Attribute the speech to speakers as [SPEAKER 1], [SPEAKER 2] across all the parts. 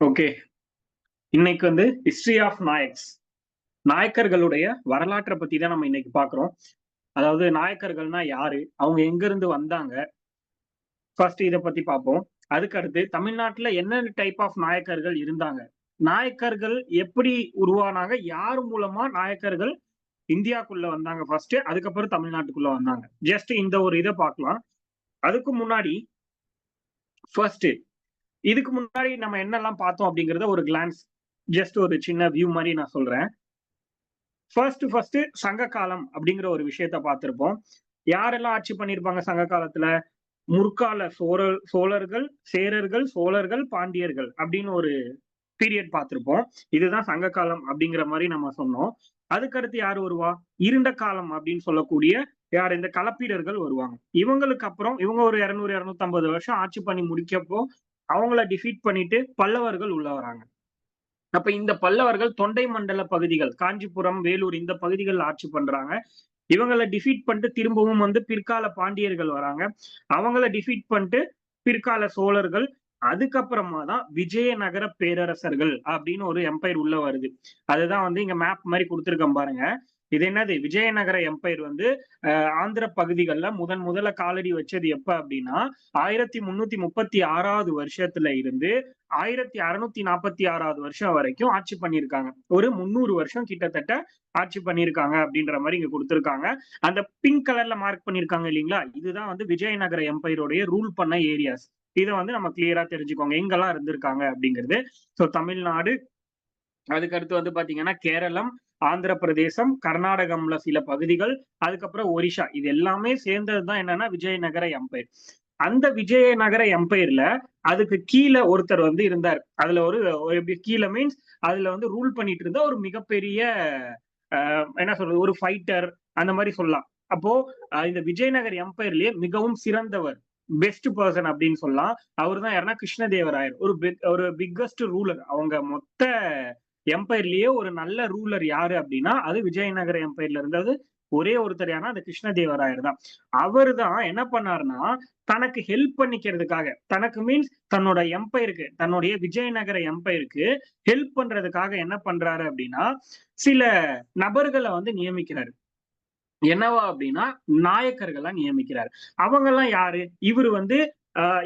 [SPEAKER 1] Okay இன்னைக்கு வந்து history of Nayaks. நாயக்கர்களுடைய வரலாற்றை பத்தி தான் நம்ம இன்னைக்கு பாக்குறோம். அதாவது நாயக்கர்கள்னா யாரு? அவங்க எங்க இருந்து வந்தாங்க? ஃபர்ஸ்ட் இதை பத்தி பார்ப்போம் அதுக்கு அடுத்து தமிழ்நாட்டுல என்னென்ன டைப் ஆஃப் நாயக்கர்கள் இருந்தாங்க? நாயக்கர்கள் எப்படி உருவானாங்க? யார் மூலமா நாயக்கர்கள் இந்தியாக்குள்ள வந்தாங்க ஃபர்ஸ்ட் அதுக்கப்புறம் தமிழ்நாட்டுக்குள்ள வந்தாங்க. ஜஸ்ட் இந்த ஒரு இதை பார்க்கலாம் அதுக்கு முன்னாடி ஃபர்ஸ்ட் இதுக்கு முன்னாடி நம்ம என்னெல்லாம் பார்த்தோம் அப்படிங்கறத ஒரு கிளான்ஸ் ஜஸ்ட் ஒரு சின்ன வியூ மாதிரி நான் சொல்றேன். ஃபர்ஸ்ட் ஃபர்ஸ்ட் சங்க காலம் அப்படிங்கிற ஒரு விஷயத்த பார்த்திருப்போம். யாரெல்லாம் ஆட்சி பண்ணியிருப்பாங்க சங்க காலத்துல? முற்கால சோழர் சோழர்கள் சேரர்கள் சோழர்கள் பாண்டியர்கள் அப்படின்னு ஒரு பீரியட் பார்த்திருப்போம். இதுதான் சங்க காலம் அப்படிங்கிற மாதிரி நம்ம சொன்னோம். அதுக்கடுத்து யார் வருவா? இருண்ட காலம் அப்படின்னு சொல்லக்கூடிய யார்? இந்த கலப்பீடர்கள் வருவாங்க. இவங்களுக்கு அப்புறம் இவங்க ஒரு இருநூறு இரநூத்தி ஐம்பது வருஷம் ஆட்சி பண்ணி முடிக்கப்போ அவங்கள டிஃபீட் பண்ணிட்டு பல்லவர்கள் உள்ள வராங்க. அப்ப இந்த பல்லவர்கள் தொண்டை மண்டல பகுதிகள் காஞ்சிபுரம் வேலூர் இந்த பகுதிகள் ஆட்சி பண்றாங்க. இவங்களை டிஃபீட் பண்ணிட்டு திரும்பவும் வந்து பிற்கால பாண்டியர்கள் வராங்க. அவங்கள டிஃபீட் பண்ணிட்டு பிற்கால சோழர்கள் அதுக்கப்புறமா தான் விஜயநகர பேரரசர்கள் அப்படின்னு ஒரு எம்பையர் உள்ள வருது. அதுதான் வந்து இங்க மேப் மாதிரி கொடுத்துருக்கேன் பாருங்க. இது என்னது? விஜயநகர எம்பையர் வந்து ஆந்திர பகுதிகளில் முதன் முதல்ல காலடி வச்சது எப்ப அப்படின்னா ஆயிரத்தி முன்னூத்தி முப்பத்தி ஆறாவது வருஷத்துல இருந்து ஆயிரத்தி அறுநூத்தி நாற்பத்தி ஆறாவது வருஷம் வரைக்கும் ஆட்சி பண்ணியிருக்காங்க. ஒரு முந்நூறு வருஷம் கிட்டத்தட்ட ஆட்சி பண்ணியிருக்காங்க அப்படின்ற மாதிரி இங்க கொடுத்துருக்காங்க. அந்த பிங்க் கலர்ல மார்க் பண்ணியிருக்காங்க இல்லைங்களா? இதுதான் வந்து விஜயநகர எம்பையருடைய ரூல் பண்ண ஏரியாஸ் இதை வந்து நம்ம கிளியரா தெரிஞ்சுக்கோங்க. எங்கெல்லாம் இருந்திருக்காங்க அப்படிங்கிறது. ஸோ தமிழ்நாடு அதுக்கடுத்து வந்து பாத்தீங்கன்னா கேரளம் ஆந்திர பிரதேசம் கர்நாடகம்ல சில பகுதிகள் அதுக்கப்புறம் ஒரிஷா இது எல்லாமே சேர்ந்ததுதான் என்னன்னா விஜயநகர எம்பையர். அந்த விஜயநகர எம்பையர்ல அதுக்கு கீழே ஒருத்தர் வந்து இருந்தார். அதுல ஒரு எப்படி கீழே மீன்ஸ் அதுல வந்து ரூல் பண்ணிட்டு இருந்த ஒரு மிகப்பெரிய என்ன சொல்றது ஒரு ஃபைட்டர் அந்த மாதிரி சொல்லலாம். அப்போ இந்த விஜயநகர் எம்பையர்லயே மிகவும் சிறந்தவர் பெஸ்ட் பர்சன் அப்படின்னு சொல்லலாம். அவர் தான் யாருன்னா கிருஷ்ணதேவராயர். ஒரு ஒரு பிக்கஸ்ட் ரூலர் அவங்க மொத்த எம்பையர்லயே ஒரு நல்ல ரூலர் யாரு அப்படின்னா அது விஜயநகர எம்பையர்ல இருந்தது ஒரே ஒருத்தர் யாரா அந்த கிருஷ்ணதேவராயர் தான். அவர் தான் என்ன பண்ணாருன்னா தனக்கு ஹெல்ப் பண்ணிக்கிறதுக்காக தனக்கு மீன்ஸ் தன்னோட எம்பையருக்கு தன்னுடைய விஜயநகர எம்பையருக்கு ஹெல்ப் பண்றதுக்காக என்ன பண்றாரு அப்படின்னா சில நபர்களை வந்து நியமிக்கிறாரு. என்னவா அப்படின்னா நாயக்கர்களா நியமிக்கிறாரு. அவங்க எல்லாம் யாரு? இவர் வந்து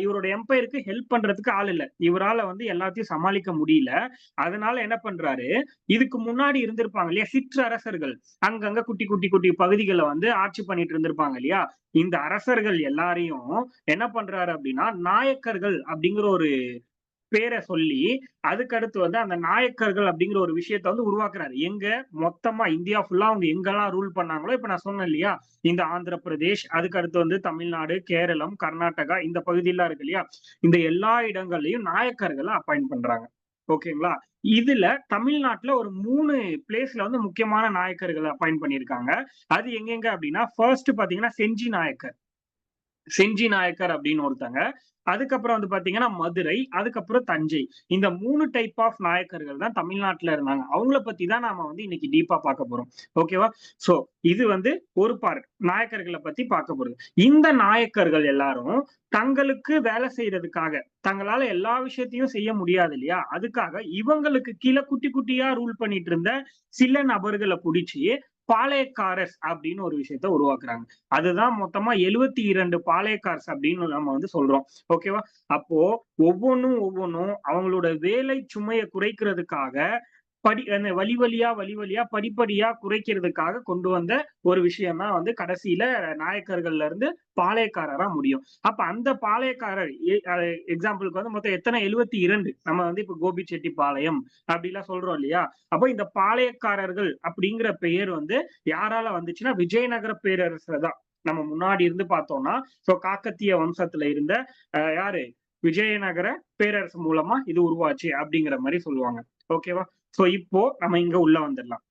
[SPEAKER 1] இவரோட எம்பையருக்கு ஹெல்ப் பண்றதுக்கு ஆள் இல்ல. இவரால வந்து எல்லாத்தையும் சமாளிக்க முடியல. அதனால என்ன பண்றாரு? இதுக்கு முன்னாடி இருந்திருப்பாங்க இல்லையா சிற்றரசர்கள் அங்கங்க குட்டி குட்டி குட்டி பகுதிகளை வந்து ஆட்சி பண்ணிட்டு இருந்திருப்பாங்க இல்லையா? இந்த அரசர்கள் எல்லாரையும் என்ன பண்றாரு அப்படின்னா நாயக்கர்கள் அப்படிங்கிற ஒரு பேரை சொல்லி அதுக்கடுத்து வந்து அந்த நாயக்கர்கள் அப்படிங்கிற ஒரு விஷயத்த வந்து உருவாக்குறாரு. எங்க? மொத்தமா இந்தியா ஃபுல்லா அவங்க எங்கெல்லாம் ரூல் பண்ணாங்களோ இப்ப நான் சொன்னேன் இல்லையா? இந்த ஆந்திர பிரதேஷ் அதுக்கு அடுத்து வந்து தமிழ்நாடு கேரளம் கர்நாடகா இந்த பகுதியெல்லாம் இருக்கு இல்லையா? இந்த எல்லா இடங்கள்லயும் நாயக்கர்களை அப்பாயிண்ட் பண்றாங்க. ஓகேங்களா? இதுல தமிழ்நாட்டுல ஒரு மூணு பிளேஸ்ல வந்து முக்கியமான நாயக்கர்களை அப்பாயிண்ட் பண்ணியிருக்காங்க. அது எங்கெங்க அப்படின்னா ஃபர்ஸ்ட் பாத்தீங்கன்னா செஞ்சி நாயக்கர். செஞ்சி நாயக்கர் அப்படின்னு ஒருத்தங்க. அதுக்கப்புறம் வந்து பாத்தீங்கன்னா மதுரை அதுக்கப்புறம் தஞ்சை. இந்த மூணு டைப் ஆஃப் நாயக்கர்கள் தான் தமிழ்நாட்டுல இருந்தாங்க. அவங்கள பத்தி தான் நாம வந்து இன்னைக்கு டீப்பா பார்க்க போறோம். ஓகேவா சோ இது வந்து ஒரு பார்ட் நாயக்கர்களை பத்தி பார்க்க போறது. இந்த நாயக்கர்கள் எல்லாரும் தங்களுக்கு வேலை செய்யறதுக்காக தங்களால எல்லா விஷயத்தையும் செய்ய முடியாது இல்லையா? அதுக்காக இவங்களுக்கு கீழே குட்டி குட்டியா ரூல் பண்ணிட்டு இருந்த சில நபர்களை பிடிச்சி பாளையக்காரஸ் அப்படின்னு ஒரு விஷயத்த உருவாக்குறாங்க. அதுதான் மொத்தமா எழுவத்தி இரண்டு பாளையக்காரஸ் அப்படின்னு நம்ம வந்து சொல்றோம். ஓகேவா அப்போ ஒவ்வொன்றும் ஒவ்வொன்றும் அவங்களோட வேலை சுமையை குறைக்கிறதுக்காக படி அந்த வழி வழியா வழி வழியா படிப்படியா குறைக்கிறதுக்காக கொண்டு வந்த ஒரு விஷயம் தான் வந்து கடைசியில நாயக்கர்கள்ல இருந்து பாளையக்காரரா முடியும். அப்ப அந்த பாளையக்காரர் எக்ஸாம்பிளுக்கு வந்து மொத்தம் எத்தனை? எழுவத்தி இரண்டு. நம்ம வந்து இப்ப கோபி செட்டி பாளையம் அப்படிலாம் சொல்றோம் இல்லையா? அப்போ இந்த பாளையக்காரர்கள் அப்படிங்கிற பெயர் வந்து யாரால வந்துச்சுன்னா விஜயநகர பேரரசர் தான். நம்ம முன்னாடி இருந்து பார்த்தோம்னா சோ காக்கத்திய வம்சத்துல இருந்த யாரு? விஜயநகர பேரரசு மூலமா இது உருவாச்சு அப்படிங்கிற மாதிரி சொல்லுவாங்க. ஓகேவா? ஸோ இப்போ நம்ம இங்க உள்ள வந்துடலாம்.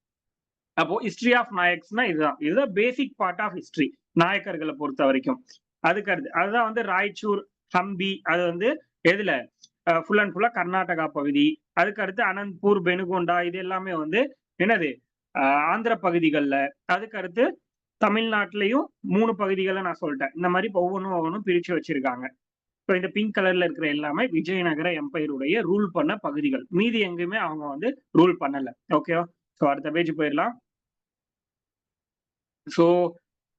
[SPEAKER 1] அப்போ ஹிஸ்டரி ஆஃப் நாயக்ஸ்னா இதுதான். இதுதான் பேசிக் பார்ட் ஆஃப் ஹிஸ்டரி நாயக்கர்களை பொறுத்த வரைக்கும். அதுக்கு அடுத்து அதுதான் வந்து ராய்ச்சூர் ஹம்பி அது வந்து எதுல? ஃபுல் அண்ட் ஃபுல்லா கர்நாடகா பகுதி. அதுக்கு அடுத்து அனந்த்பூர் பெனுகொண்டா இது எல்லாமே வந்து என்னது? ஆந்திர பகுதிகளில். அதுக்கு அடுத்து தமிழ்நாட்டிலையும் மூணு பகுதிகளை நான் சொல்லிட்டேன். இந்த மாதிரி ஒவ்வொன்றும் ஒவ்வொன்றும் பிரிச்சு வச்சிருக்காங்க. ஸோ இந்த பிங்க் கலர்ல இருக்கிற எல்லாமே விஜயநகர எம்பையருடைய ரூல் பண்ண பகுதிகள். மீதி எங்கேயுமே அவங்க வந்து ரூல் பண்ணல. ஓகேவா ஸோ அடுத்த பேஜ் போயிடலாம். ஸோ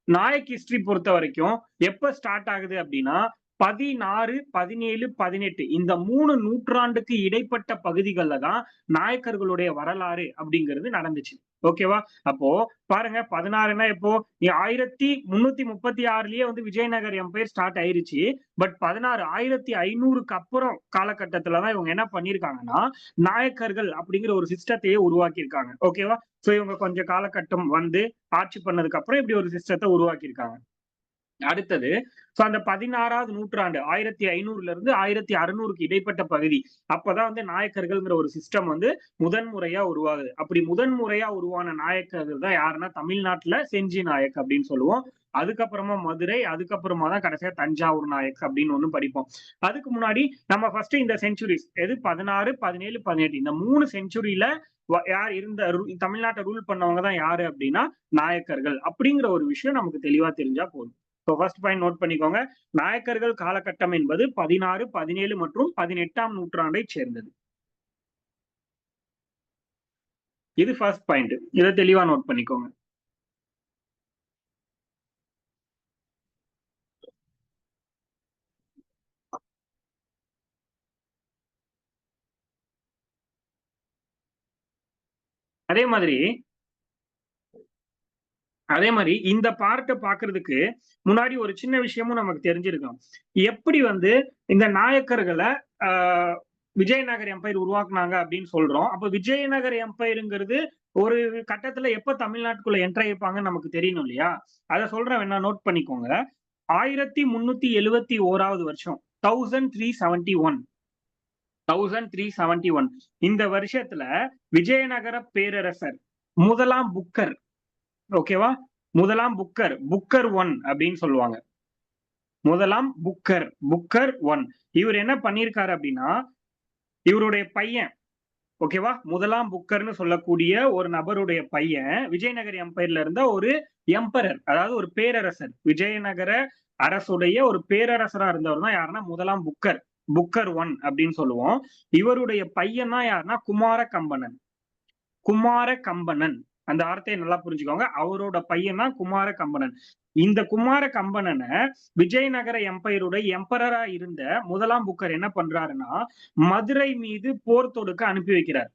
[SPEAKER 1] நாயக் ஹிஸ்டரி பொறுத்த வரைக்கும் எப்ப ஸ்டார்ட் ஆகுது அப்படின்னா பதினாறு பதினேழு பதினெட்டு இந்த மூணு நூற்றாண்டுக்கு இடைப்பட்ட பகுதிகளில் தான் நாயக்கர்களுடைய வரலாறு அப்படிங்கிறது நடந்துச்சு. ஓகேவா அப்போ பாருங்க பதினாறுனா இப்போ ஆயிரத்தி முன்னூத்தி முப்பத்தி ஆறுலயே வந்து விஜயநகர் எம்பையர் ஸ்டார்ட் ஆயிருச்சு. பட் பதினாறு ஆயிரத்தி ஐநூறுக்கு அப்புறம் காலகட்டத்துலதான் இவங்க என்ன பண்ணிருக்காங்கன்னா நாயக்கர்கள் அப்படிங்கிற ஒரு சிஸ்டத்தையே உருவாக்கியிருக்காங்க. ஓகேவா சோ இவங்க கொஞ்சம் காலகட்டம் வந்து ஆட்சி பண்ணதுக்கு அப்புறம் இப்படி ஒரு சிஸ்டத்தை உருவாக்கியிருக்காங்க. அடுத்தது சோ அந்த பதினாறாவது நூற்றாண்டு ஆயிரத்தி ஐநூறுல இருந்து ஆயிரத்தி அறுநூறுக்கு இடைப்பட்ட பகுதி அப்பதான் வந்து நாயக்கர்கள்ங்கிற ஒரு சிஸ்டம் வந்து முதன்முறையா உருவாகுது. அப்படி முதன்முறையா உருவான நாயக்கர்கள் தான் யாருன்னா தமிழ்நாட்டுல செஞ்சி நாயக் அப்படின்னு சொல்லுவோம். அதுக்கப்புறமா மதுரை அதுக்கப்புறமா தான் கடைசியா தஞ்சாவூர் நாயக் அப்படின்னு ஒண்ணு படிப்போம். அதுக்கு முன்னாடி நம்ம ஃபர்ஸ்ட் இந்த செஞ்சுரிஸ் எது? பதினாறு பதினேழு பதினெட்டு இந்த மூணு செஞ்சுரியில யார் இருந்த தமிழ்நாட்டை ரூல் பண்ணவங்க தான் யாரு அப்படின்னா நாயக்கர்கள். அப்படிங்கிற ஒரு விஷயம் நமக்கு தெளிவா தெரிஞ்சா போதும். ஸோ ஃபர்ஸ்ட் பாயிண்ட் நோட் பண்ணிக்கோங்க. நாயக்கர்கள் காலகட்டம் என்பது பதினாறு பதினேழு மற்றும் பதினெட்டாம் நூற்றாண்டை சேர்ந்தது. இது ஃபர்ஸ்ட் பாயிண்ட் இதை தெளிவா நோட் பண்ணிக்கோங்க. அதே மாதிரி அதே மாதிரி இந்த பார்ட்டை பாக்குறதுக்கு முன்னாடி ஒரு சின்ன விஷயமும் நமக்கு தெரிஞ்சிருக்கும். எப்படி வந்து இந்த நாயக்கர்களை ஆஹ் விஜயநகர் எம்பையர் உருவாக்குனாங்க அப்படின்னு சொல்றோம். அப்ப விஜயநகர் எம்பையருங்கிறது ஒரு கட்டத்துல எப்ப தமிழ்நாட்டுக்குள்ள என்ட்ரு ஆயிருப்பாங்கன்னு நமக்கு தெரியணும் இல்லையா? அதை சொல்றேன் வேணா நோட் பண்ணிக்கோங்க. ஆயிரத்தி முன்னூத்தி எழுவத்தி ஓராவது வருஷம் thousand three seventy one thousand three seventy one இந்த வருஷத்துல விஜயநகர பேரரசர் முதலாம் புக்கர் ஓகேவா முதலாம் புக்கர் புக்கர் ஒன் அப்படின்னு சொல்லுவாங்க. முதலாம் புக்கர் புக்கர் ஒன் இவர் என்ன பண்ணியிருக்காரு அப்படின்னா இவருடைய பையன் ஓகேவா முதலாம் புக்கர்னு சொல்லக்கூடிய ஒரு நபருடைய பையன் விஜயநகர் எம்பையர்ல இருந்த ஒரு எம்பரர் அதாவது ஒரு பேரரசர். விஜயநகர அரசுடைய ஒரு பேரரசரா இருந்தவர் தான் யாருன்னா முதலாம் புக்கர் புக்கர் ஒன் அப்படின்னு சொல்லுவோம். இவருடைய பையன் தான் யாருன்னா குமார கம்பனன் குமார கம்பனன் அந்த வார்த்தையை நல்லா புரிஞ்சுக்கோங்க. அவரோட பையன் தான் குமார கம்பனன் இந்த குமார கம்பனனை விஜயநகர எம்பையருடைய எம்பரரா இருந்த முதலாம் புக்கர் என்ன பண்றாருன்னா மதுரை மீது போர் தொடுக்க அனுப்பி வைக்கிறார்.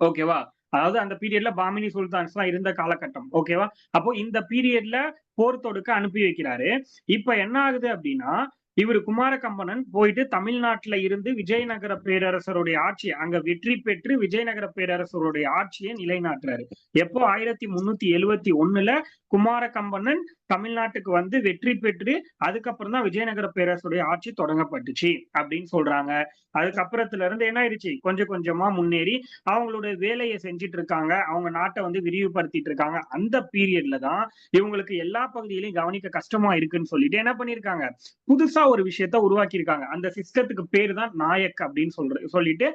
[SPEAKER 1] ஓகேவா? அதாவது அந்த பீரியட்ல பாமினி சுல்தான்ஸ் எல்லாம் இருந்த காலகட்டம். ஓகேவா? அப்போ இந்த பீரியட்ல போர் தொடுக்க அனுப்பி வைக்கிறாரு. இப்ப என்ன ஆகுது அப்படின்னா இவர் குமாரகம்பனன் போயிட்டு தமிழ்நாட்டுல இருந்து விஜயநகர பேரரசருடைய ஆட்சி அங்க வெற்றி பெற்று விஜயநகர பேரரசருடைய ஆட்சியை நிலைநாட்டுறாரு. எப்போ? ஆயிரத்தி முன்னூத்தி எழுவத்தி ஒண்ணுல குமாரகம்பனன் தமிழ்நாட்டுக்கு வந்து வெற்றி பெற்று அதுக்கப்புறம் தான் விஜயநகர பேரரசுடைய ஆட்சி தொடங்கப்பட்டுச்சு அப்படின்னு சொல்றாங்க. அதுக்கப்புறத்துல இருந்து என்ன ஆயிடுச்சு கொஞ்சம் கொஞ்சமா முன்னேறி அவங்களுடைய வேலையை செஞ்சுட்டு இருக்காங்க. அவங்க நாட்டை வந்து விரிவுபடுத்திட்டு இருக்காங்க. அந்த பீரியட்ல தான் இவங்களுக்கு எல்லா பகுதியிலையும் கவனிக்க கஷ்டமா இருக்குன்னு சொல்லிட்டு என்ன பண்ணிருக்காங்க புதுசா ஒரு விஷயத்த உருவாக்கி இருக்காங்க அந்த சிஸ்டத்துக்கு பேரு தான் நாயக் அப்படின்னு சொல்ற சொல்லிட்டு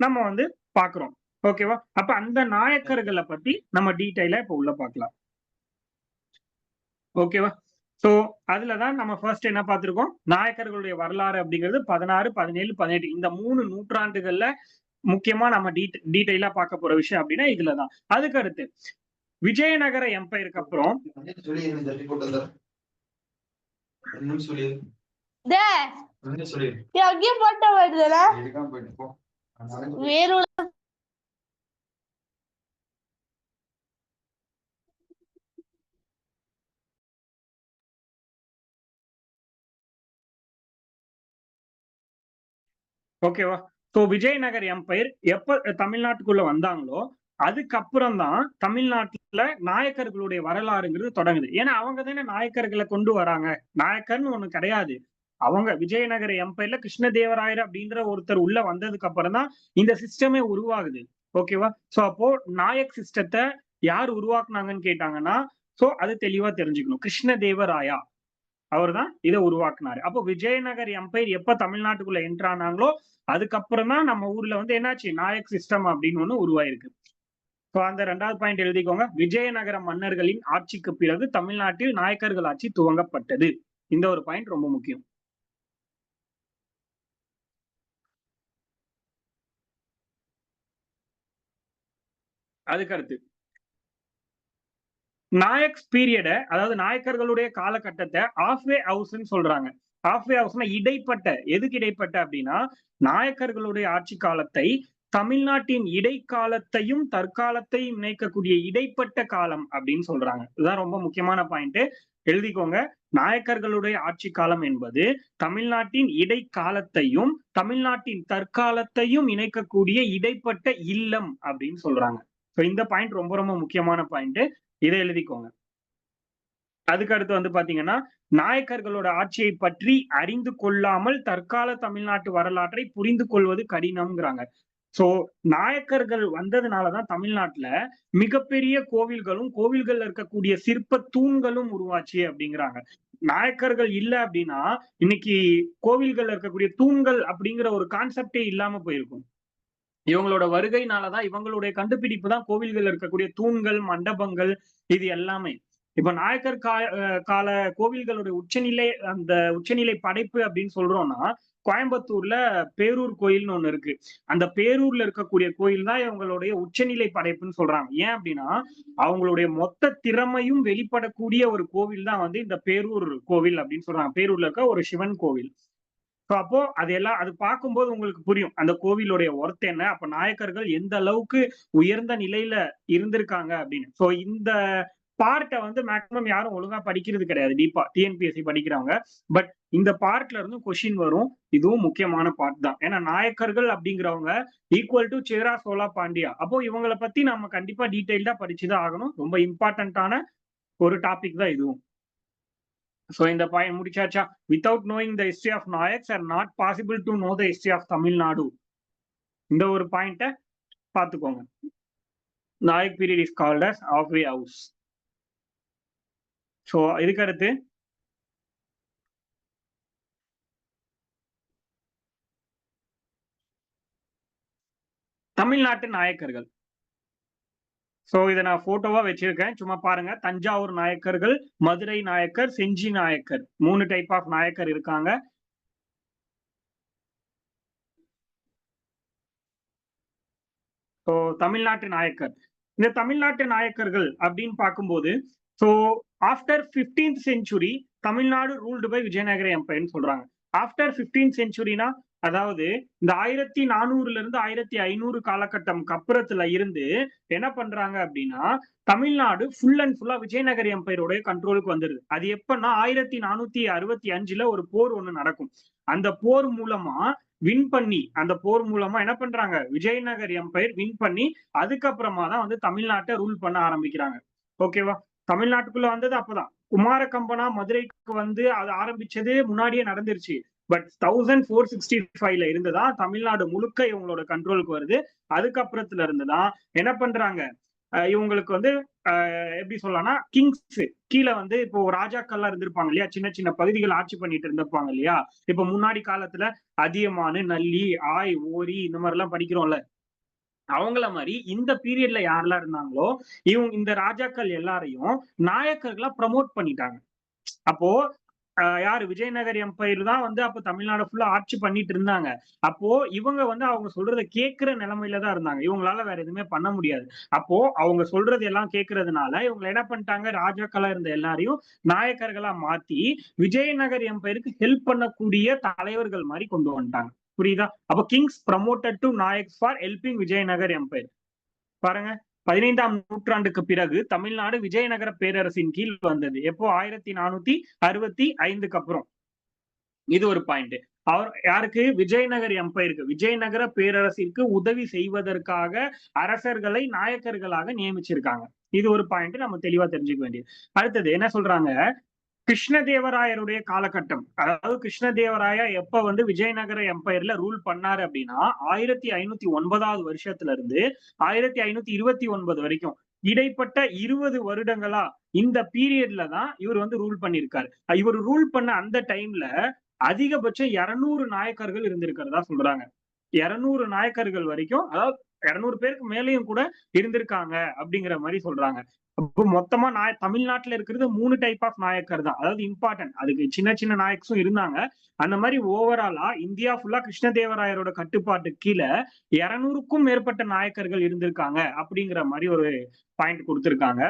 [SPEAKER 1] நம்ம வந்து பாக்குறோம். ஓகேவா? அப்ப அந்த நாயக்கர்களை பத்தி நம்ம டீட்டெயிலா இப்ப உள்ள பாக்கலாம். ஓகேவா சோ அதுலதான் நம்ம ஃபர்ஸ்ட் என்ன பார்த்திருக்கோம்? நாயக்கர்களுடைய வரலாறு அப்படிங்கிறது பதினாறு பதினேழு பதினெட்டு. இந்த மூணு நூற்றாண்டுகள்ல முக்கியமா நம்ம டீட்டெயிலா பார்க்க போற விஷயம் அப்படின்னா இதுலதான் அதுக்கு அடுத்து விஜயநகர எம்பையருக்கு அப்புறம்
[SPEAKER 2] அங்கேயும்
[SPEAKER 1] ஓகேவா ஸோ விஜயநகர் எம்பையர் எப்ப தமிழ்நாட்டுக்குள்ள வந்தாங்களோ அதுக்கப்புறம் தான் தமிழ்நாட்டுல நாயக்கர்களுடைய வரலாறுங்கிறது தொடங்குது. ஏன்னா அவங்க தானே நாயக்கர்களை கொண்டு வராங்க. நாயக்கர்னு ஒண்ணு கிடையாது. அவங்க விஜயநகர எம்பையர்ல கிருஷ்ணதேவராயர் அப்படின்ற ஒருத்தர் உள்ள வந்ததுக்கு அப்புறம் தான் இந்த சிஸ்டமே உருவாகுது ஓகேவா சோ அப்போ நாயக் சிஸ்டத்தை யார் உருவாக்குனாங்கன்னு கேட்டாங்கன்னா சோ அது தெளிவா தெரிஞ்சுக்கணும். கிருஷ்ணதேவராயா. அவர் தான் இதை உருவாக்குனாரு. அப்போ விஜயநகர் எம்பையர் எப்ப தமிழ்நாட்டுக்குள்ள என்ட்ரானாங்களோ அதுக்கப்புறம் தான் நம்ம ஊர்ல வந்து என்னாச்சு? நாயக் சிஸ்டம் அப்படின்னு ஒண்ணு உருவாயிருக்கு. ஸோ அந்த ரெண்டாவது பாயிண்ட் எழுதிக்கோங்க. விஜயநகர மன்னர்களின் ஆட்சிக்கு பிறகு தமிழ்நாட்டில் நாயக்கர்கள் ஆட்சி துவங்கப்பட்டது. இந்த ஒரு பாயிண்ட் ரொம்ப முக்கியம். அதுக்கடுத்து நாயக்ஸ் பீரியடை அதாவது நாயக்கர்களுடைய காலகட்டத்தை ஆஃப்வே ஹவுஸ்ன்னு சொல்றாங்க. ஆஃப்வே ஹவுஸ்னா இடைப்பட்ட. எதுக்கு இடைப்பட்ட அப்படின்னா நாயக்கர்களுடைய ஆட்சி காலத்தை தமிழ்நாட்டின் இடைக்காலத்தையும் தற்காலத்தையும் இணைக்கக்கூடிய இடைப்பட்ட காலம் அப்படின்னு சொல்றாங்க. இதுதான் ரொம்ப முக்கியமான பாயிண்ட் எழுதிக்கோங்க. நாயக்கர்களுடைய ஆட்சி காலம் என்பது தமிழ்நாட்டின் இடைக்காலத்தையும் தமிழ்நாட்டின் தற்காலத்தையும் இணைக்கக்கூடிய இடைப்பட்ட இல்லம் அப்படின்னு சொல்றாங்க. ஸோ இந்த பாயிண்ட் ரொம்ப ரொம்ப முக்கியமான பாயிண்ட் இதை எழுதிக்கோங்க. அதுக்கு அடுத்து வந்து பாத்தீங்கன்னா நாயக்கர்களோட ஆட்சியை பற்றி அறிந்து கொள்ளாமல் தற்கால தமிழ்நாட்டு வரலாற்றை புரிந்து கொள்வது கடினம்ங்கிறாங்க. சோ நாயக்கர்கள் வந்ததுனாலதான் தமிழ்நாட்டுல மிகப்பெரிய கோவில்களும் கோவில்கள்ல இருக்கக்கூடிய சிற்ப தூண்களும் உருவாச்சு அப்படிங்கிறாங்க. நாயக்கர்கள் இல்ல அப்படின்னா இன்னைக்கு கோவில்கள்ல இருக்கக்கூடிய தூண்கள் அப்படிங்கிற ஒரு கான்செப்டே இல்லாம போயிருக்கும். இவங்களோட வருகைனாலதான் இவங்களுடைய கண்டுபிடிப்பு தான் கோவில்கள் இருக்கக்கூடிய தூண்கள் மண்டபங்கள் இது எல்லாமே. இப்ப நாயக்கர் கால கோவில்களுடைய உச்சநிலை அந்த உச்சநிலை படைப்பு அப்படின்னு சொல்றோம்னா கோயம்புத்தூர்ல பேரூர் கோயில்னு ஒண்ணு இருக்கு. அந்த பேரூர்ல இருக்கக்கூடிய கோயில் தான் இவங்களுடைய உச்சநிலை படைப்புன்னு சொல்றாங்க. ஏன் அப்படின்னா அவங்களுடைய மொத்த திறமையும் வெளிப்படக்கூடிய ஒரு கோவில் தான் வந்து இந்த பேரூர் கோவில் அப்படின்னு சொல்றாங்க. பேரூர்ல இருக்க ஒரு சிவன் கோவில். அப்போ அதெல்லாம் அது பார்க்கும்போது உங்களுக்கு புரியும். அந்த கோவிலுடைய ஒர்த் என்ன? அப்ப நாயக்கர்கள் எந்த அளவுக்கு உயர்ந்த நிலையில இருந்திருக்காங்க அப்படின்னு. ஸோ இந்த பார்ட்டை வந்து மேக்ஸிமம் யாரும் ஒழுங்கா படிக்கிறது கிடையாது. டீப்பா டிஎன்பிஎஸ்சி படிக்கிறவங்க. பட் இந்த பார்ட்ல இருந்து கொஷின் வரும். இதுவும் முக்கியமான பார்ட் தான். ஏன்னா நாயக்கர்கள் அப்படிங்கிறவங்க ஈக்குவல் டு சேரா சோலா பாண்டியா. அப்போ இவங்களை பத்தி நம்ம கண்டிப்பா டீட்டெயில்டா படிச்சுதான் ஆகணும். ரொம்ப இம்பார்ட்டன்டான ஒரு டாபிக் தான் இதுவும். ஸோ இந்த point முடிச்சாச்சா? Without knowing the history of Nayaks are not possible to know the history of Tamil Nadu இந்த ஒரு பாயிண்ட்டை பார்த்துக்கோங்க. Nayak period is called as half way house so இதுக்கு அடுத்து தமிழ்நாட்டு நாயக்கர்கள். ஸோ இதை நான் போட்டோவா வச்சிருக்கேன். சும்மா பாருங்க. தஞ்சாவூர் நாயக்கர்கள் மதுரை நாயக்கர் செஞ்சி நாயக்கர். மூணு டைப் ஆஃப் நாயக்கர் இருக்காங்க. ஸோ தமிழ்நாட்டு நாயக்கர். இந்த தமிழ்நாட்டு நாயக்கர்கள் அப்படின்னு பார்க்கும்போது so after fifteenth century Tamil Nadu ruled by Vijayanagara எம்பையர்னு சொல்றாங்க. ஆஃப்டர் பிப்டீன்த் செஞ்சுரினா அதாவது இந்த ஆயிரத்தி நானூறுல இருந்து ஆயிரத்தி ஐநூறு காலகட்டம் கப்புறத்துல இருந்து என்ன பண்றாங்க அப்படின்னா தமிழ்நாடு ஃபுல் அண்ட் ஃபுல்லா விஜயநகர் எம்பையருடைய கண்ட்ரோலுக்கு வந்துருது. அது எப்பன்னா ஆயிரத்தி நானூத்தி அறுபத்தி அஞ்சுல ஒரு போர் ஒண்ணு நடக்கும். அந்த போர் மூலமா வின் பண்ணி அந்த போர் மூலமா என்ன பண்றாங்க? விஜயநகர் எம்பையர் வின் பண்ணி அதுக்கப்புறமா தான் வந்து தமிழ்நாட்டை ரூல் பண்ண ஆரம்பிக்கிறாங்க. ஓகேவா தமிழ்நாட்டுக்குள்ள வந்தது அப்பதான். குமார கம்பனா மதுரைக்கு வந்து அது ஆரம்பிச்சது முன்னாடியே நடந்துருச்சு. பட் தௌசண்ட் ஃபோர் சிக்ஸ்டி ஃபைவ்ல இருந்துதான் தமிழ்நாடு முழுக்க இவங்களோட கண்ட்ரோலுக்கு வருது. அதுக்கப்புறத்துல இருந்துதான் என்ன பண்றாங்க? இவங்களுக்கு வந்து எப்படி சொல்லலாம்னா கிங்ஸ் கீழே வந்து இப்போ ராஜாக்கள்லாம் இருந்திருப்பாங்க இல்லையா? சின்ன சின்ன பகுதிகள் ஆட்சி பண்ணிட்டு இருந்திருப்பாங்க இல்லையா? இப்ப முன்னாடி காலத்துல அதியமானு நல்லி ஆய் ஓரி இந்த மாதிரி எல்லாம் படிக்கிறோம்ல. அவங்கள மாதிரி இந்த பீரியட்ல யாரெல்லாம் இருந்தாங்களோ இவங்க இந்த ராஜாக்கள் எல்லாரையும் நாயக்கர்களா ப்ரமோட் பண்ணிட்டாங்க. அப்போ யாரு? விஜயநகர் எம்பையர் தான் வந்து அப்ப தமிழ்நாடு ஃபுல்லா ஆட்சி பண்ணிட்டு இருந்தாங்க. அப்போ இவங்க வந்து அவங்க சொல்றதை கேட்கிற நிலைமையில தான் இருந்தாங்க. இவங்களால வேற எதுவுமே பண்ண முடியாது. அப்போ அவங்க சொல்றது எல்லாம் கேட்கறதுனால இவங்க என்ன பண்ணிட்டாங்க? ராஜாக்களா இருந்த எல்லாரையும் நாயக்கர்களா மாத்தி விஜயநகர் எம்பையருக்கு ஹெல்ப் பண்ணக்கூடிய தலைவர்கள் மாதிரி கொண்டு வந்துட்டாங்க. புரியுதா? அப்ப kings promoted to Nayak for helping Vijayanagar empire பாருங்க. பதினைந்தாம் நூற்றாண்டுக்கு பிறகு தமிழ்நாடு விஜயநகர பேரரசின் கீழ் வந்தது. எப்போ? ஆயிரத்தி நானூத்தி அறுபத்தி ஐந்துக்கு அப்புறம். இது ஒரு பாயிண்ட் அவர் யாருக்கு? விஜயநகர் எம்பையருக்கு விஜயநகர பேரரசிற்கு உதவி செய்வதற்காக அரசர்களை நாயக்கர்களாக நியமிச்சிருக்காங்க. இது ஒரு பாயிண்ட் நம்ம தெளிவா தெரிஞ்சுக்க வேண்டியது. அடுத்தது என்ன சொல்றாங்க? கிருஷ்ணதேவராயருடைய காலகட்டம். அதாவது கிருஷ்ணதேவராயா எப்ப வந்து விஜயநகர எம்பையர்ல ரூல் பண்ணாரு அப்படின்னா ஆயிரத்தி ஐநூத்தி ஒன்பதாவது வருஷத்துல இருந்து ஆயிரத்தி ஐநூத்தி இருபத்தி ஒன்பது வரைக்கும். இடைப்பட்ட இருபது வருடங்களா இந்த பீரியட்ல தான் இவர் வந்து ரூல் பண்ணிருக்காரு இவர் ரூல் பண்ண அந்த டைம்ல அதிகபட்சம் இருநூறு நாயக்கர்கள் இருந்திருக்கிறதா சொல்றாங்க. இருநூறு நாயக்கர்கள் வரைக்கும் அதாவது இருநூறு பேருக்கு மேலேயும் கூட இருந்திருக்காங்க அப்படிங்கிற மாதிரி சொல்றாங்க. மொத்தமா நாய தமிழ்நாட்டுல இருக்கிறது மூணு டைப் ஆஃப் நாயக்கர் தான். அதாவது இம்பார்ட்டன்ட் அதுக்கு சின்ன சின்ன நாயக்ஸும் இருந்தாங்க. அந்த மாதிரி ஓவராலா இந்தியா ஃபுல்லா கிருஷ்ணதேவராயரோட கட்டுப்பாட்டு கீழே இருநூறுக்கும் மேற்பட்ட நாயக்கர்கள் இருந்திருக்காங்க அப்படிங்கிற மாதிரி ஒரு பாயிண்ட் கொடுத்திருக்காங்க.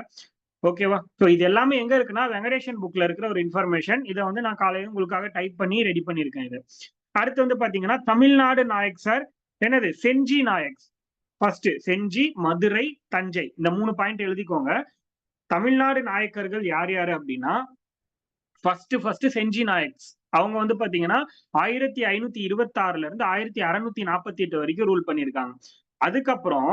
[SPEAKER 1] ஓகேவா ஸோ இது எல்லாமே எங்க இருக்குன்னா வெங்கடேஷன் புக்ல இருக்கிற ஒரு இன்ஃபர்மேஷன் இதை வந்து நான் காலையில உங்களுக்காக டைப் பண்ணி ரெடி பண்ணியிருக்கேன் இது. அடுத்து வந்து பாத்தீங்கன்னா தமிழ்நாடு நாயக் சார் என்னது? செஞ்சி நாயக்ஸ் ஃபர்ஸ்ட் செஞ்சி மதுரை தஞ்சை இந்த மூணு பாயிண்ட் எழுதிக்கோங்க. தமிழ்நாடு நாயக்கர்கள் யார் யாரு அப்படின்னா ஃபர்ஸ்ட் ஃபர்ஸ்ட் செஞ்சி நாயக்ஸ். அவங்க வந்து பாத்தீங்கன்னா ஆயிரத்தி ஐநூத்தி இருபத்தி ஆறுல இருந்து ஆயிரத்தி அறுநூத்தி நாற்பத்தி எட்டு வரைக்கும் ரூல் பண்ணியிருக்காங்க. அதுக்கப்புறம்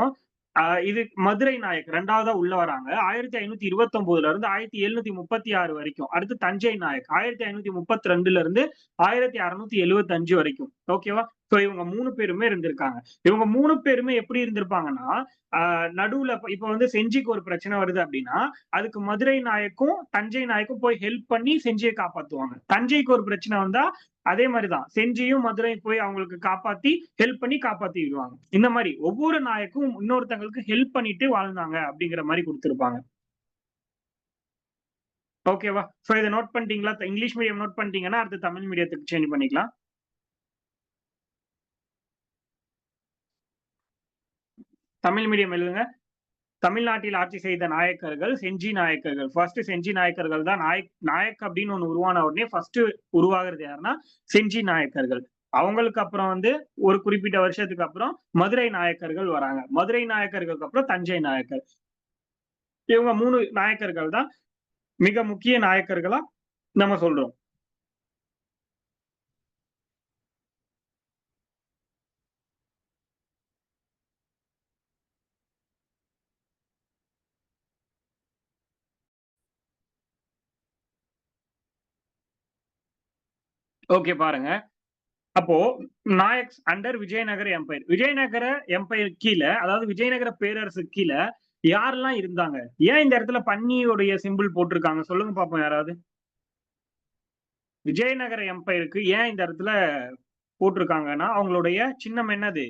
[SPEAKER 1] ஆஹ் இது மதுரை நாயக் ரெண்டாவதா உள்ள வராங்க. ஆயிரத்தி ஐநூத்தி இருபத்தி ஒன்பதுல இருந்து ஆயிரத்தி எழுநூத்தி முப்பத்தி ஆறு வரைக்கும். அடுத்து தஞ்சை நாயக் ஆயிரத்தி ஐநூத்தி முப்பத்தி ரெண்டுல இருந்து ஆயிரத்தி அறுநூத்தி எழுபத்தி அஞ்சு வரைக்கும் ஓகேவா சோ இவங்க மூணு பேருமே இருந்திருக்காங்க. இவங்க மூணு பேருமே எப்படி இருந்திருப்பாங்கன்னா ஆஹ் நடுவுல இப்ப- வந்து செஞ்சிக்கு ஒரு பிரச்சனை வருது அப்படின்னா அதுக்கு மதுரை நாயக்கும் தஞ்சை நாயக்கும் போய் ஹெல்ப் பண்ணி செஞ்சியை காப்பாத்துவாங்க. தஞ்சைக்கு ஒரு பிரச்சனை வந்தா அதே மாதிரிதான். செஞ்சியும் மதுரை போய் அவங்களுக்கு காப்பாத்தி ஹெல்ப் பண்ணி காப்பாத்தி விடுவாங்க. இந்த மாதிரி ஒவ்வொரு நாயக்கும் இன்னொருத்தங்களுக்கு ஹெல்ப் பண்ணிட்டு வாழ்ந்தாங்க அப்படிங்கிற மாதிரி கொடுத்துருப்பாங்க. ஓகேவா ஸோ இதை நோட் பண்ணிட்டீங்களா? இங்கிலீஷ் மீடியம் நோட் பண்ணிட்டீங்கன்னா அடுத்து தமிழ் மீடியத்துக்கு சேஞ்ச் பண்ணிக்கலாம். தமிழ் மீடியம் எழுதுங்க. தமிழ்நாட்டில் ஆட்சி செய்த நாயக்கர்கள் செஞ்சி நாயக்கர்கள். ஃபர்ஸ்ட் செஞ்சி நாயக்கர்கள் தான் நாயக் நாயக் அப்படின்னு ஒன்று உருவான உடனே ஃபர்ஸ்ட் உருவாகிறது யாருன்னா செஞ்சி நாயக்கர்கள். அவங்களுக்கு அப்புறம் வந்து ஒரு குறிப்பிட்ட வருஷத்துக்கு அப்புறம் மதுரை நாயக்கர்கள் வராங்க. மதுரை நாயக்கர்களுக்கு அப்புறம் தஞ்சை நாயக்கர். இவங்க மூணு நாயக்கர்கள் தான் மிக முக்கிய நாயக்கர்களா நம்ம சொல்றோம். ஓகே பாருங்க. அப்போ Nayaks under Vijayanagara empire Vijayanagara empire கீழே அதாவது விஜயநகர பேரரசு கீழே யாரெல்லாம் இருந்தாங்க? ஏன் இந்த இடத்துல பன்னியுடைய சிம்பிள் போட்டிருக்காங்க? சொல்லுங்க பாப்போம் யாராவது. விஜயநகர எம்பையருக்கு ஏன் இந்த இடத்துல போட்டிருக்காங்கன்னா அவங்களுடைய சின்னம் என்னது?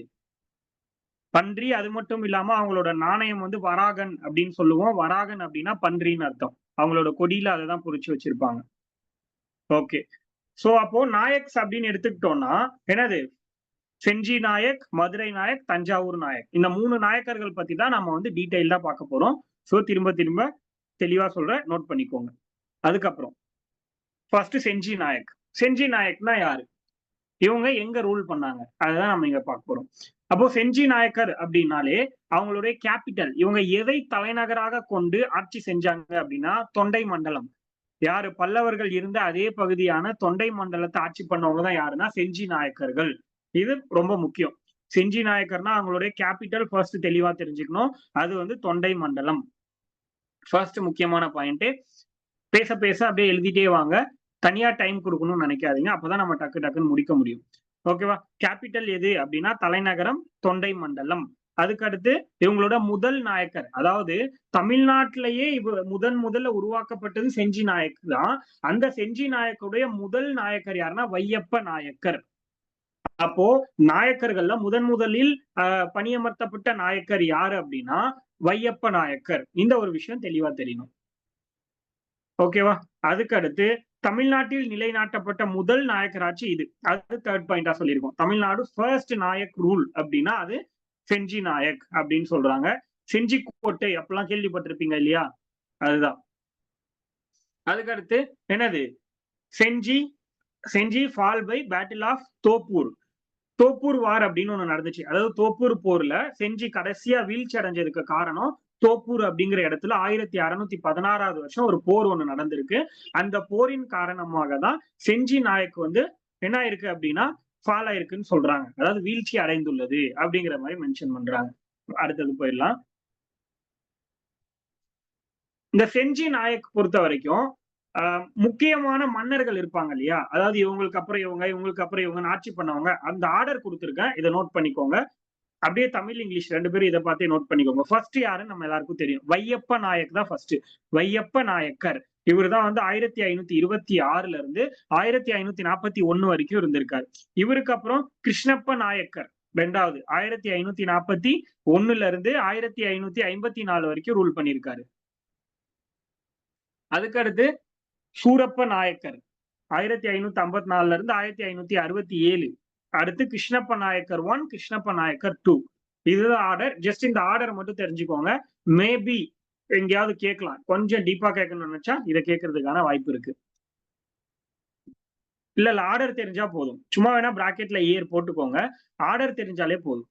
[SPEAKER 1] பன்றி அது மட்டும் இல்லாம அவங்களோட நாணயம் வந்து வராகன் அப்படின்னு சொல்லுவோம். வராகன் அப்படின்னா பன்றின்னு அர்த்தம். அவங்களோட கொடியில அதை தான் பொறிச்சு வச்சிருப்பாங்க. ஓகே சோ அப்போ நாயக்ஸ் அப்படின்னு எடுத்துக்கிட்டோம்னா என்னது? செஞ்சி நாயக் மதுரை நாயக் தஞ்சாவூர் நாயக். இந்த மூணு நாயக்கர்கள் பத்தி தான் நம்ம வந்து டீட்டெயில்டா பார்க்க போறோம். சோ திரும்ப திரும்ப தெளிவா சொல்றேன். நோட் பண்ணிக்கோங்க. அதுக்கப்புறம் ஃபர்ஸ்ட் செஞ்சி நாயக். செஞ்சி நாயக்னா யாரு? இவங்க எங்க ரூல் பண்ணாங்க? அதுதான் நம்ம இங்க பார்க்க போறோம். அப்போ செஞ்சி நாயக்கர் அப்படின்னாலே அவங்களுடைய கேபிட்டல் இவங்க எதை தலைநகராக கொண்டு ஆட்சி செஞ்சாங்க அப்படின்னா தொண்டை மண்டலம். யாரு பல்லவர்கள் இருந்த அதே பகுதியான தொண்டை மண்டலத்தை ஆட்சி பண்ணவங்க தான் யாருன்னா செஞ்சி நாயக்கர்கள். இது ரொம்ப முக்கியம். செஞ்சி நாயக்கர்னா அவங்களுடைய கேபிட்டல் ஃபர்ஸ்ட் தெளிவா தெரிஞ்சுக்கணும். அது வந்து தொண்டை மண்டலம். ஃபர்ஸ்ட் முக்கியமான பாயிண்ட் பேச பேச அப்படியே எழுதிட்டே வாங்க. தனியா டைம் கொடுக்கணும்னு நினைக்காதீங்க. அப்பதான் நம்ம டக்கு டக்குன்னு முடிக்க முடியும். ஓகேவா கேபிட்டல் எது அப்படின்னா தலைநகரம் தொண்டை மண்டலம். அதுக்கடுத்து இவங்களோட முதல் நாயக்கர் அதாவது தமிழ்நாட்டிலேயே இவ முதன் முதல்ல உருவாக்கப்பட்டது செஞ்சி நாயக்கர் தான். அந்த செஞ்சி நாயக்கருடைய முதல் நாயக்கர் யாருன்னா வையப்ப நாயக்கர். அப்போ நாயக்கர்கள்ல முதன் முதலில் பணியமர்த்தப்பட்ட நாயக்கர் யாரு அப்படின்னா வையப்ப நாயக்கர். இந்த ஒரு விஷயம் தெளிவா தெரியணும். ஓகேவா? அதுக்கு அடுத்து தமிழ்நாட்டில் நிலைநாட்டப்பட்ட முதல் நாயக்கராட்சி இது. அது தேர்ட் பாயிண்டா சொல்லியிருக்கோம். தமிழ்நாடு ஃபர்ஸ்ட் நாயக் ரூல் அப்படின்னா அது செஞ்சி நாயக் அப்படின்னு சொல்றாங்க. செஞ்சி கோட்டை அப்பெல்லாம் கேள்விப்பட்டிருப்பீங்க இல்லையா? அதுதான். அதுக்கடுத்து என்னது? Gingee Gingee fall by battle of Toppur Toppur war அப்படின்னு ஒண்ணு நடந்துச்சு. அதாவது தோப்பூர் போர்ல செஞ்சி கடைசியா வீழ்ச்சி அடைஞ்சதுக்கு காரணம் தோப்பூர் அப்படிங்கிற இடத்துல ஆயிரத்தி அறுநூத்தி பதினாறாவது வருஷம் ஒரு போர் ஒண்ணு நடந்திருக்கு. அந்த போரின் காரணமாக தான் செஞ்சி நாயக் வந்து என்ன ஆயிருக்கு அப்படின்னா ஃபால் ஆயிருக்குன்னு சொல்றாங்க. அதாவது வீழ்ச்சி அடைந்துள்ளது அப்படிங்கிற மாதிரி மென்ஷன் பண்றாங்க. அடுத்தது போயிடலாம். இந்த செஞ்சி நாயக் பொறுத்த வரைக்கும் ஆஹ், முக்கியமான மன்னர்கள் இருப்பாங்க இல்லையா? அதாவது இவங்களுக்கு அப்புறம் இவங்க இவங்களுக்கு அப்புறம் இவங்க ஆட்சி பண்ணவங்க அந்த ஆர்டர் கொடுத்துருக்கேன். இதை நோட் பண்ணிக்கோங்க. அப்படியே தமிழ் இங்கிலீஷ் ரெண்டு பேரும் இதை பார்த்தே நோட் பண்ணிக்கோங்க. ஃபர்ஸ்ட் யாருன்னு நம்ம எல்லாருக்கும் தெரியும். வையப்ப நாயக் தான் ஃபர்ஸ்ட் வையப்ப நாயக்கர். இவர் தான் வந்து ஆயிரத்தி ஐநூத்தி இருபத்தி ஆறுல இருந்து ஆயிரத்தி ஐநூத்தி நாற்பத்தி ஒண்ணு வரைக்கும் இருந்திருக்காரு. இவருக்கு அப்புறம் கிருஷ்ணப்ப நாயக்கர். ரெண்டாவது ஆயிரத்தி ஐநூத்தி நாற்பத்தி ஒண்ணுல இருந்து ஆயிரத்தி ஐநூத்தி ஐம்பத்தி நாலு வரைக்கும் ரூல் பண்ணியிருக்காரு. அதுக்கடுத்து சூரப்ப நாயக்கர். ஆயிரத்தி ஐநூத்தி ஐம்பத்தி நாலுல இருந்து ஆயிரத்தி ஐநூத்தி அறுபத்தி ஏழு. அடுத்து கிருஷ்ணப்ப நாயக்கர் ஒன் கிருஷ்ணப்ப நாயக்கர் டூ இதுதான் ஆர்டர் ஜஸ்ட் இந்த ஆர்டர் மட்டும் தெரிஞ்சுக்கோங்க. மேபி எங்கேயாவது கேட்கலாம். கொஞ்சம் டீப்பா கேட்கணும்னு நினைச்சா இதை கேட்கறதுக்கான வாய்ப்பு இருக்கு. இல்ல இல்ல ஆர்டர் தெரிஞ்சா போதும். சும்மா வேணா பிராக்கெட்ல இயர் போட்டுக்கோங்க. ஆர்டர் தெரிஞ்சாலே போதும்.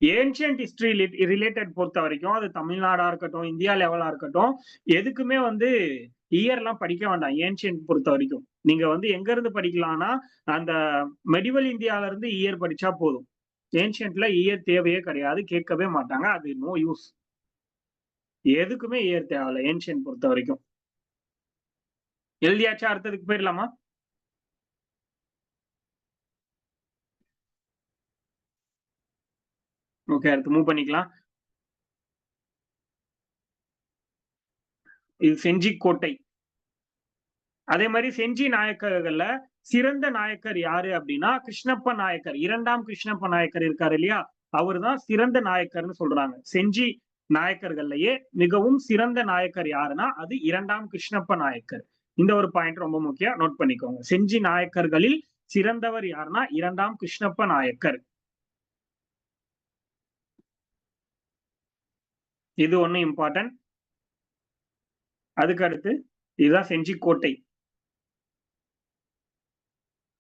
[SPEAKER 1] ஏன்ஷியன்ட் ஹிஸ்டரி ரிலேட்டட் பொறுத்த வரைக்கும் அது தமிழ்நாடா இருக்கட்டும் இந்தியா லெவலா இருக்கட்டும் எதுக்குமே வந்து இயர்லாம் படிக்க வேண்டாம். ஏன்ஷியன்ட் பொறுத்த வரைக்கும். நீங்க வந்து எங்க இருந்து படிக்கலாம்னா அந்த மெடிவல் இந்தியால இருந்து இயர் படிச்சா போதும். ஏன்ஷியன்ட்ல இயர் தேவையே கிடையாது கேட்கவே மாட்டாங்க அது நோ யூஸ் எதுக்குமே இயர் தேவையில்ல ஏன்ஷியன்ட் பொறுத்த வரைக்கும். எழுதியாச்சா அடுத்ததுக்கு போயிடலாமா? ஓகே அடுத்து மூவ் பண்ணிக்கலாம். இது செஞ்சி கோட்டை அதே மாதிரி செஞ்சி நாயக்கர்கள்ல சிறந்த நாயக்கர் யாரு அப்படின்னா கிருஷ்ணப்ப நாயக்கர். இரண்டாம் கிருஷ்ணப்ப நாயக்கர் இருக்காரு இல்லையா? அவர் தான் சிறந்த நாயக்கர்னு சொல்றாங்க. செஞ்சி நாயக்கர்கள்லயே மிகவும் சிறந்த நாயக்கர் யாருன்னா அது இரண்டாம் கிருஷ்ணப்ப நாயக்கர். இந்த ஒரு பாயிண்ட் ரொம்ப முக்கியம். நோட் பண்ணிக்கோங்க. செஞ்சி நாயக்கர்களில் சிறந்தவர் யாருன்னா இரண்டாம் கிருஷ்ணப்ப நாயக்கர். இது ஒண்ணு இம்பார்ட்டன்ட் அதுக்கு அடுத்து இதுதான் செஞ்சி கோட்டை.